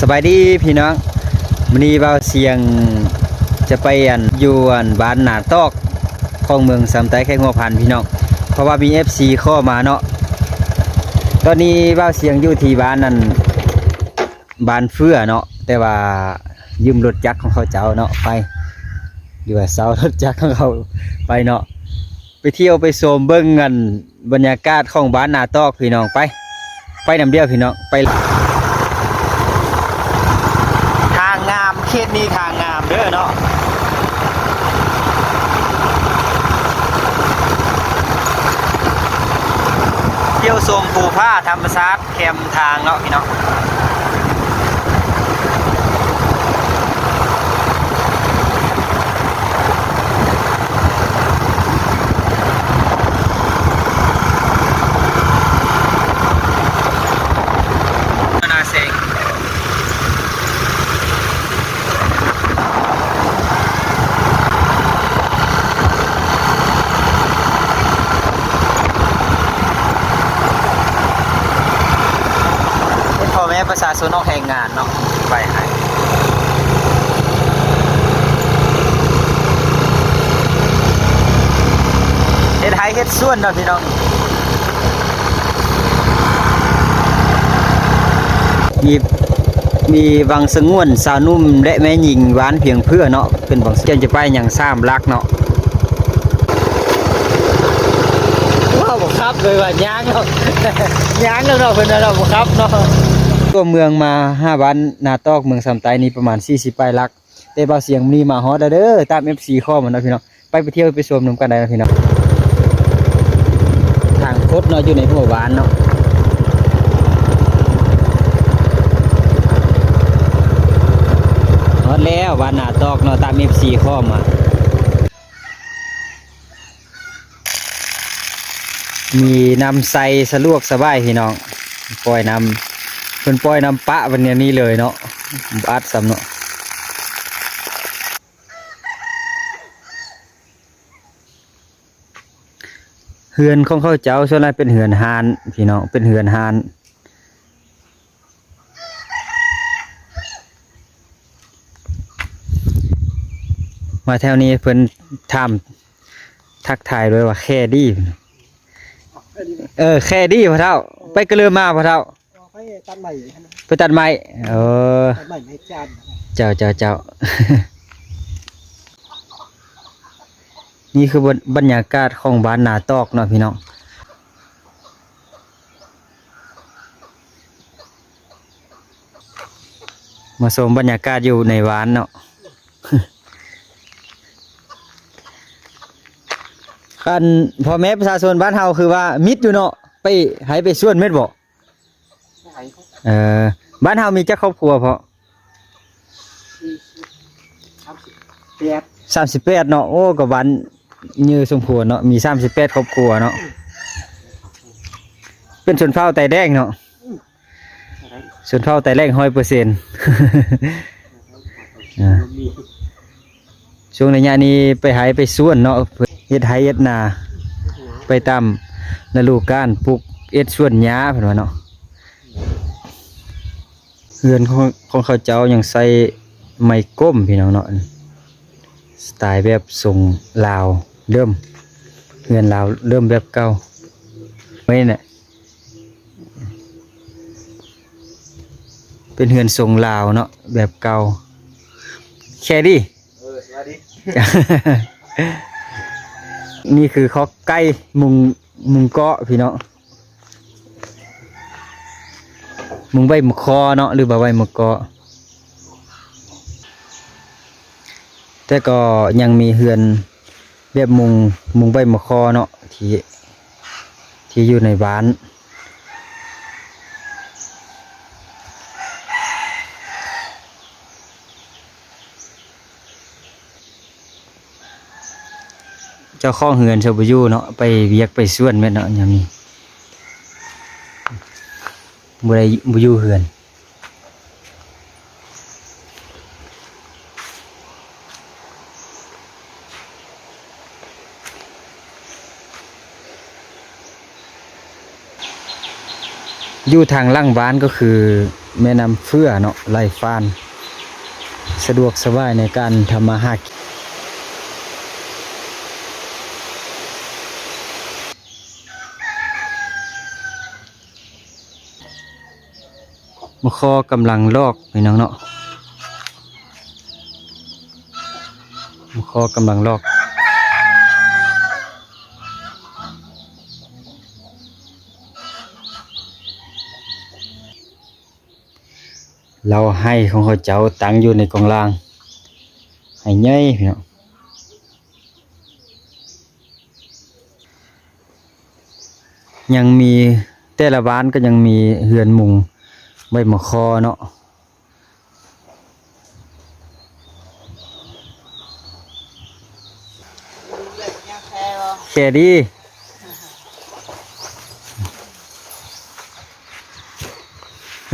สบายดีพี่น้องมื้อนี้เบาเสียงจะไปอันอยู่อันบ้านหนาตอกของเมืองสำไตแค่หัวพันพี่น้องเพราะว่ามี FC เข้ามาเนาะตอนนี้เบาเสียงอยู่ที่บ้านนั่นบ้านเฟื่อเนาะแต่ว่ายืมรถจักรของเขาเจ้าเนาะไปอยู่ว่าเสารถจักรของเขาไปเนาะไปเที่ยวไปโซมเบิ่งกันบรรยากาศของบ้านนาตอกพี่น้องไป ไปนำเดียวพี่น้องไป ทางงามเขตนี้ทางงามเด้อเนาะเภูผ้าธรรมชาติแคมทางเนาะพี่น้องนาเซง เป็นพ่อ แม่ประชาชนนอกแห่งงานเนาะไปให้เฮ็ดไห้เฮ็ดส่วนเนาะพี่น้องมีมีวังสงวนสาวนุ่มและแม่หญิงหวานเพียงเพื่อเนาะเป็นบังเสียงจะไปอย่างซ้ำรักเนาะว้าวบ่ครับเลยว่าย่างเนาะย่างแล้วเนาะเพิ่นว่าเราบ่ครับเนาะ ตัวเมืองมาห้าวันนาตอกเมืองสำไตนี่ประมาณ40ปลายลักแต่บาเสียงมอนีมาฮอดแล้วเด้อตาม FC ข้อมันนะพี่น้องไปไปเที่ยวไปชมนํกันได้นะพี่น้องทางคดเนาะอยู่ในหัวหวานเนาะฮอดแล้ววานนาตอกเนาะตาม FC ข้อมามีนำใส่สะลวกสบายพี่น้องปล่อยนำ เพิ่นปล่อยนำปะวันนี้นี่เลยเนาะอัดซ้ำเนาะเฮือนของเขาเจ้าส่วนใหญ่เป็นเฮือนฮานพี่น้องเป็นเฮือนฮานมาแถวนี้เพิ่นถามทักทายด้วยว่าแค่ดี เออแค่ดีพ่อเท่า ไปกระเลือมาพ่อเท่า ตัดใหม่ไปตัดไม้เออตัดใหม่ให้จานเจ้าเจ้าเจ้านี่คือบรรบรรยากาศของบ้านนาตอกเนาะพี่น้องมาชมบรรยากาศอยู่ในวานเนาะกันพ่อแม่ประชาชนบ้านเฮาคือว่ามิดอยู่เนาะไปให้ไปส่วนเม็ดบ่ เออบ้านเฮามีจักครอบครัวเพาะเปียกสามสิบแปดเนาะโอ้กับวันยือสมควรเนาะมีสามสิบแปดครอบครัวเนาะเป็นชนเผ่าไตแดงเนาะชนเผ่าไตแดงห้อยเปอร์เซ็นต์ช่วงระยะนี้ไปหายไปส่วนเนาะเพื่อเฮ็ดไห้เฮ็ดนา ไปตามฤดูกาลปลูกเอ็ดส่วนหญ้าเพิ่นว่าเนาะ เฮือนของของเขาเจ้ายังใส่ไม้ก้มพี่น้องเนาะสไตล์แบบทรงลาวเริ่มเงินลาวเริ่มแบบเก่าไม่เนี่ยเป็นเฮือนทรงลาวเนาะแบบเก่าแค่ดิเออสวัสดีนี่คือเขาใกล้มุงมุงเกาะพี่เนาะ มุงใบมะคอเนาะหรือบ่ใบมะกอแต่ก็ยังมีเฮือนแบบมุงมุงใบมะคอเนาะที่ที่อยู่ในบ้านเจ้าข้องเฮือนชาวบอยูเนาะไปเวียกไปส่วนแม่เนาะยามนี้ บ่ได้บ่อยู่เฮือนอยู่ทางล่างบ้านก็คือ แม่น้ำเฟื่อเนาะไหลฟาน สะดวกสบายในการทำมาหากิน มะคอกำลังลอกพี่น้องเนาะมะคอกำลังลอกเราให้ของเขาเจ้าตังอยู่ในกองล่าง ให้ใหญ่พี่น้องยังมีแต่ละบ้านก็ยังมีเฮือนมุง ใบมะคอเนาะแค่ดี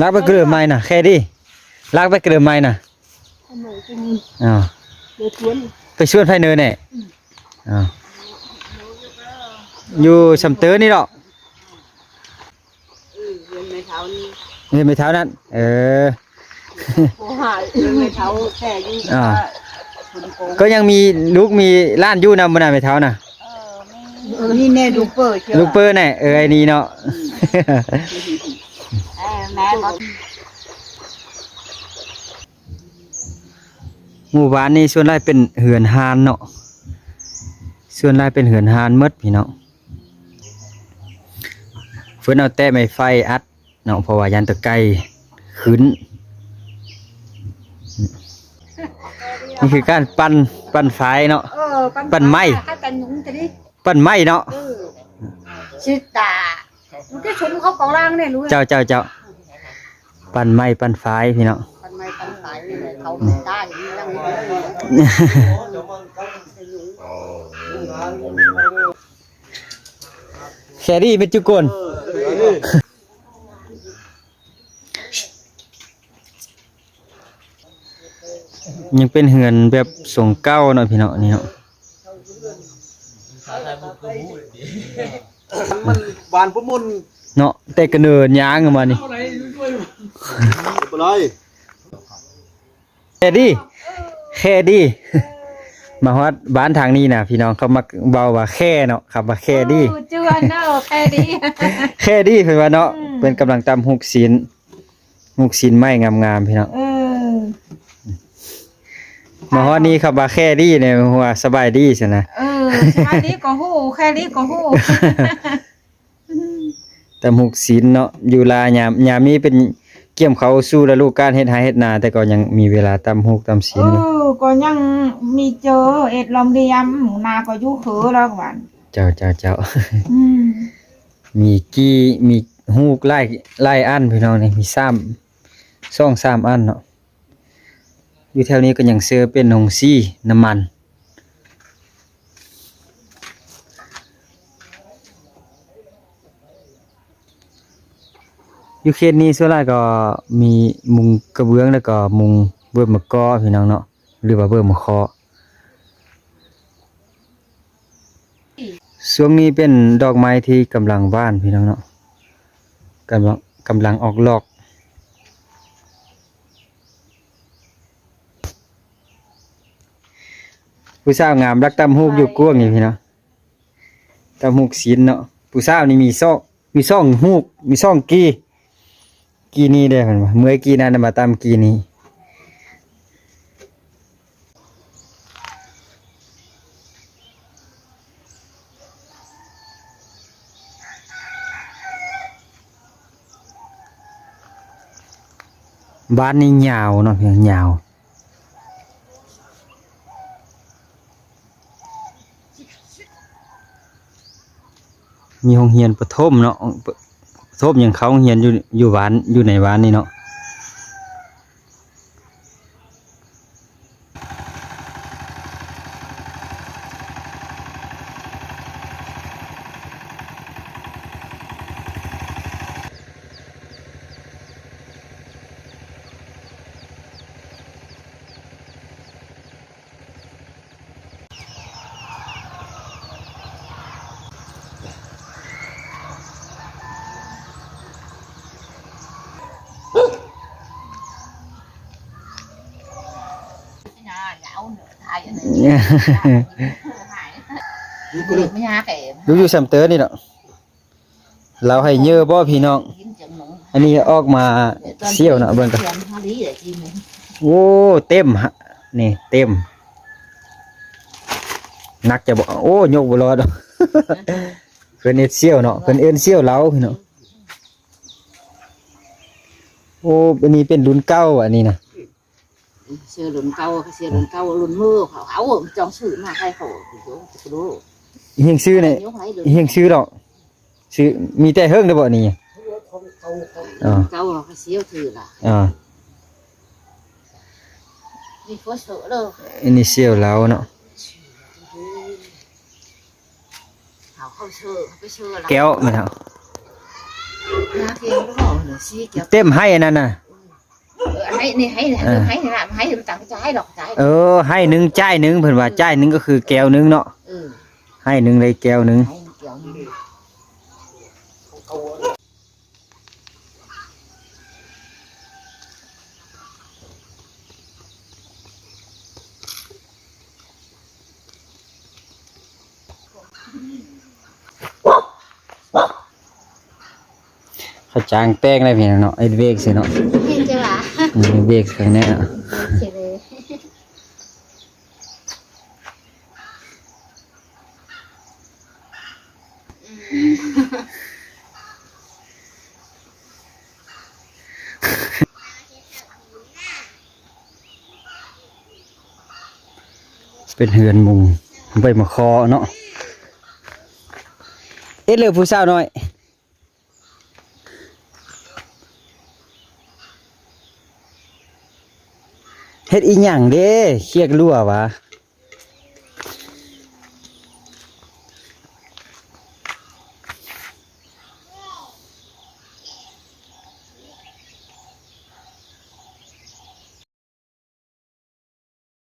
ลากไปเกลือไม้น่ะแค่ดีลากไปเกลือไม้น่ะทำไมเป็นอ้าวเดือดร้อนไปชวนไฟเนินเนี่ยอ้าวอยู่สำเตอนี่หรอกเงินในเท้านี่ เห็นไหมเท้านั้น เออโอ้หายเงินในเท้าแค่ยิ่งอ่าคนโกงก็ยังมีลูกมีล้านอยู่นำบนไหมเท้าน่ะเออนี่แน่ดูเปิดเชียวลูกเปิ้ลน่ะเออไอ้นี่เนาะเออแม่ก็หมู่บ้านนี้ส่วนไรเป็นเหือนฮานเนาะส่วนไรเป็นเหือนฮานหมดพี่น้องเพิ่นเอาแต่ไม้ไฟอัด เนาะเพราะว่ายันตะไกขึ้น นี่คือการปั้นปั้นไฟเนาะ เออปั่นไม้ถ้ากันยุงจะดิปั้นไม้เนาะเออชิตามันก็ชนเขากองล่างเนี่ยรู้ไหมเจ้าเจ้าเจ้าปั้นไม้ปั้นไฟพี่น้องปันไม้ปันสายนี่แหละเขาไม่ได้อย่างนี้ตั้งนี้แครี่เป็นจุกคน ยังเป็นเหือนแบบสงเก้าเนาะพี่เนาะนี่เนาะมันบานพุ่มุนเนาะแต่กระเนินยางออกมานี่ไปเลยแครี่แครี่มาฮอดบ้านทางนี้นะพี่น้องเขามักเบาว่าแค่เนาะครับว่าแครี่เออเจือเนอะแค่ดีแค่ดีเพิ่นว่าเนาะเป็นกำลังตำหุกศีลหุกศีลไม้งามๆพี่น้องเออ มาฮอดนี้ครับว่าแค่ดีเนี่ยหัวสบายดีสินะเออแค่นี้ก็หู้แค่นี้ก็หู้ตำหุกศีลเนาะอยู่ลายามยามนี้เป็นเกี่ยมเขาสู้และลูกการเฮ็ดหาเฮ็ดนา แต่ก็ยังมีเวลาตำหุกตำศีเอลอยู่อก็ยังมีเจอเอ็ดลอมเรียมหมูนาก็อยุ่เขอแล้วกันเจ้าเจ้าเจ้าอืมมีกี้มีฮูกไล่ไล่อันพี่น้องนี่มีซ้ำซ่องซ้ำอันเนาะ อยู่แถวนี้ก็ยังเสือเป็นหงซี่น้ำมัน อยู่เขตนี้ส่วนหลายก็มีมุงกระเบื้องแล้วก็มุงเบิ่มมะกอพี่น้องเนาะหรือว่าเบิ่มมะคอช่วงนี้เป็นดอกไม้ที่กำลังบ้านพี่น้องเนาะกำลังกำลังออกดอก ผู้สาวงามรักตำฮูกอยู่กวงนี่พี่เนาะตำฮูกศีลเนาะผู้สาวนี่มีซอกมีซ่องฮูกมีซ่องกีกีนี่เด้อเพิ่นว่าเมื่อยกีนั้นน่ะมาตำกีนี้บ้านนี้ยาวเนาะเพียงยาว มีห้องเรียนประถมเนาะประถมอย่างเขาห้องเรียนอยู่อยู่บ้านอยู่ในบ้านนี่เนาะ อันนี้หายดูกูเลยไม่ยากแต่ดูอยู่ซัมเตอร์นี่เนาะเราให้เยอะบ่พี่น้องกินจังหนูอันนี้ออกมาเซี่ยวนะเบิ่งกันเสียงฮาลีเลยกินเลยโอ้เต็มฮะนี่เต็มนักจะบอกโอ้ยกบ่รอดอกเพิ่นเอ็ดเซี่ยวเนาะเพิ่นเอิ้นเซี่ยวเหลาพี่น้องโอ้อันนี้เป็นรุ่นเก่าอันนี้นะ เสื้อหลุนเก่าเสื้อหลุนเก่าหลุนมือเขาเขาจองซื้อมาให้เขาดูดูเฮียงซื้อนี่ยก ให้ดู เฮียงซื้อดอกซื้อมีแต่เฮิงเด้อบ่นี่อ๋อ เก่าเขาเสียวถือล่ะ อ๋อ มีโฟสเลย อันนี้เซี่ยวเหลาเนาะ เขาเข้าเชื่อเขาไปเชื่อละ แก้วแม่นเฮา น้าเพียงก็บอกเลยซีเกี่ยว เต็มให้อันนั้นน่ะ ให้นี่ให้ให้ให้ให้ให้มันต่างใจดอกใจ เออ ให้หนึงจ่ายหนึงเพิ่นว่าจ่ายหนึงก็คือแก้วหนึงเนาะ เออ ให้หนึงเลยแก้วหนึง ให้เกี่ยวนี่ เขาจางแป้งได้พี่น้องเนาะไอ้เวกสิเนาะ เห็นจ้ะล่ะอืมเวกข้างในอะเป็นเฮือนมุงใบมะคอเนาะเอ็ดเลยผู้สาวน้อย เฮ็ดอีหยังเด้เคียกรั่ววะ